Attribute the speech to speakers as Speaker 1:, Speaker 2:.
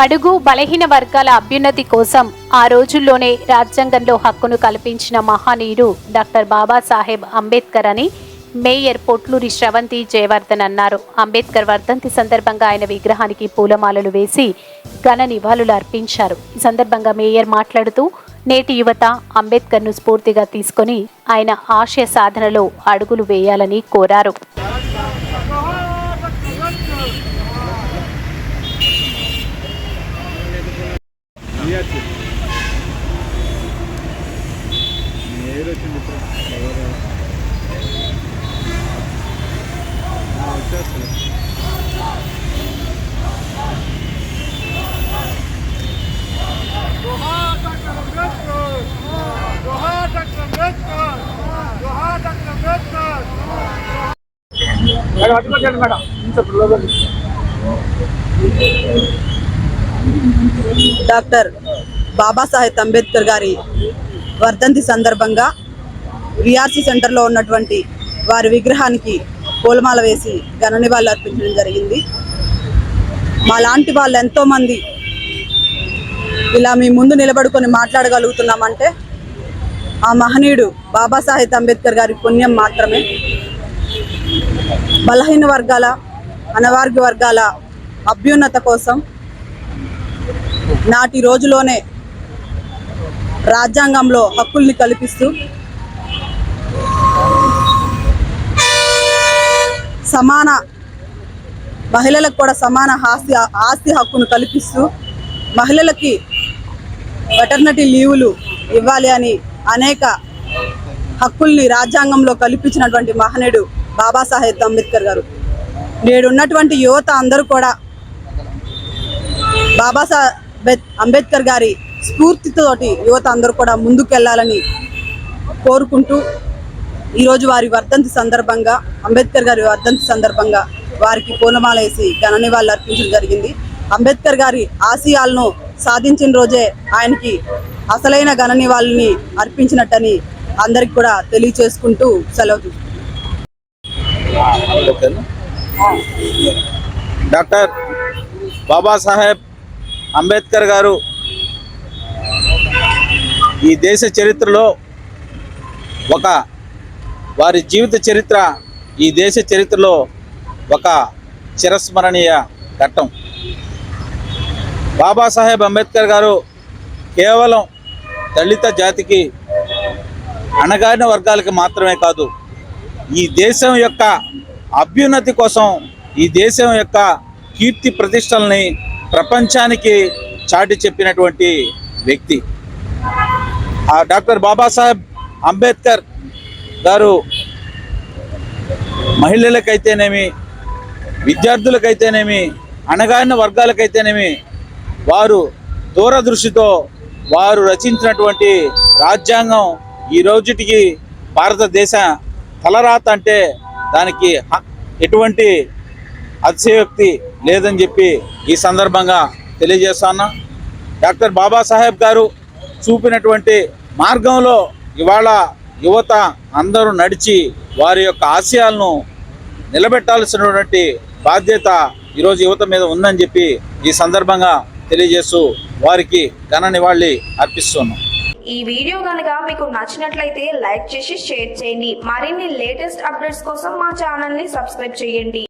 Speaker 1: బడుగు బలహీన వర్గాల అభ్యున్నతి కోసం ఆ రోజుల్లోనే రాజ్యాంగంలో హక్కును కల్పించిన మహనీయుడు డాక్టర్ బాబాసాహెబ్ అంబేద్కర్ అని మేయర్ పొట్లూరి శ్రవంతి జయవర్ధన్ అన్నారు. అంబేద్కర్ వర్ధంతి సందర్భంగా ఆయన విగ్రహానికి పూలమాలలు వేసి ఘన నివాళులు అర్పించారు. ఈ సందర్భంగా మేయర్ మాట్లాడుతూ నేటి యువత అంబేద్కర్ను స్ఫూర్తిగా తీసుకొని ఆయన ఆశయ సాధనలో అడుగులు వేయాలని కోరారు.
Speaker 2: బ్యాచ్ ఏది వచ్చింది ఇప్పుడు వచ్చేస్తుంది
Speaker 3: మేడం అడ్డుకోండి మేడం.
Speaker 4: డాక్టర్ బాబాసాహెబ్ అంబేద్కర్ గారి వర్ధంతి సందర్భంగా విఆర్సీ సెంటర్లో ఉన్నటువంటి వారి విగ్రహానికి పూలమాల వేసి ఘన నివాళులు అర్పించడం జరిగింది. మా లాంటి వాళ్ళు ఎంతోమంది ఇలా మీ ముందు నిలబడుకొని మాట్లాడగలుగుతున్నామంటే ఆ మహనీయుడు బాబాసాహెబ్ అంబేద్కర్ గారి పుణ్యం మాత్రమే. బలహీన వర్గాల అనవార్గ వర్గాల అభ్యున్నత కోసం నాటి రోజులోనే రాజ్యాంగంలో హక్కుల్ని కల్పిస్తూ సమాన మహిళలకు కూడా సమాన ఆస్తి ఆస్తి హక్కును కల్పిస్తూ మహిళలకి వెటర్నటీ లీవులు ఇవ్వాలి అని అనేక హక్కుల్ని రాజ్యాంగంలో కల్పించినటువంటి మహనీయుడు బాబాసాహెబ్ అంబేద్కర్ గారు. నేడున్నటువంటి యువత అందరూ కూడా బాబాసాహెబ్ అంబేద్కర్ గారి స్ఫూర్తితోటి యువత అందరూ కూడా ముందుకెళ్ళాలని కోరుకుంటూ ఈరోజు వారి వర్ధంతి సందర్భంగా అంబేద్కర్ గారి వర్ధంతి సందర్భంగా వారికి పూలమాల వేసి ఘన నివాళులు అర్పించడం జరిగింది. అంబేద్కర్ గారి ఆశయాలను సాధించిన రోజే ఆయనకి అసలైన ఘన నివాళుల్ని అర్పించినట్టని అందరికి కూడా తెలియచేసుకుంటూ సెలవు
Speaker 2: డాక్టర్ బాబాసాహెబ్ అంబేద్కర్ గారు ఈ దేశ చరిత్రలో ఒక వారి జీవిత చరిత్ర ఈ దేశ చరిత్రలో ఒక చిరస్మరణీయ ఘట్టం. బాబాసాహెబ్ అంబేద్కర్ గారు కేవలం దళిత జాతికి అణగారిన వర్గాలకి మాత్రమే కాదు ఈ దేశం యొక్క అభ్యున్నతి కోసం ఈ దేశం యొక్క కీర్తి ప్రతిష్టల్ని ప్రపంచానికి చాటి చెప్పినటువంటి వ్యక్తి. డాక్టర్ బాబాసాహెబ్ అంబేద్కర్ గారు మహిళలకైతేనేమి విద్యార్థులకైతేనేమి అణగారిన వర్గాలకైతేనేమి వారు దూరదృష్టితో వారు రచించినటువంటి రాజ్యాంగం ఈ రోజుటికి భారతదేశ తలరాత అంటే దానికి ఎటువంటి అతిశయోక్తి లేదని చెప్పి ఈ సందర్భంగా తెలియజేస్తాను డాక్టర్ బాబాసాహెబ్ గారు చూపినటువంటి మార్గంలో ఇవాళ యువత అందరూ నడిచి వారి యొక్క ఆశయాలను నిలబెట్టాల్సినటువంటి బాధ్యత ఈరోజు యువత మీద ఉందని చెప్పి ఈ సందర్భంగా తెలియజేస్తూ వారికి ఘన నివాళి అర్పిస్తున్నాం.
Speaker 5: ఈ వీడియో కనుక మీకు నచ్చినట్లయితే లైక్ చేసి షేర్ చేయండి. మరిన్ని లేటెస్ట్ అప్డేట్స్ కోసం మా ఛానల్ని సబ్స్క్రైబ్ చేయండి.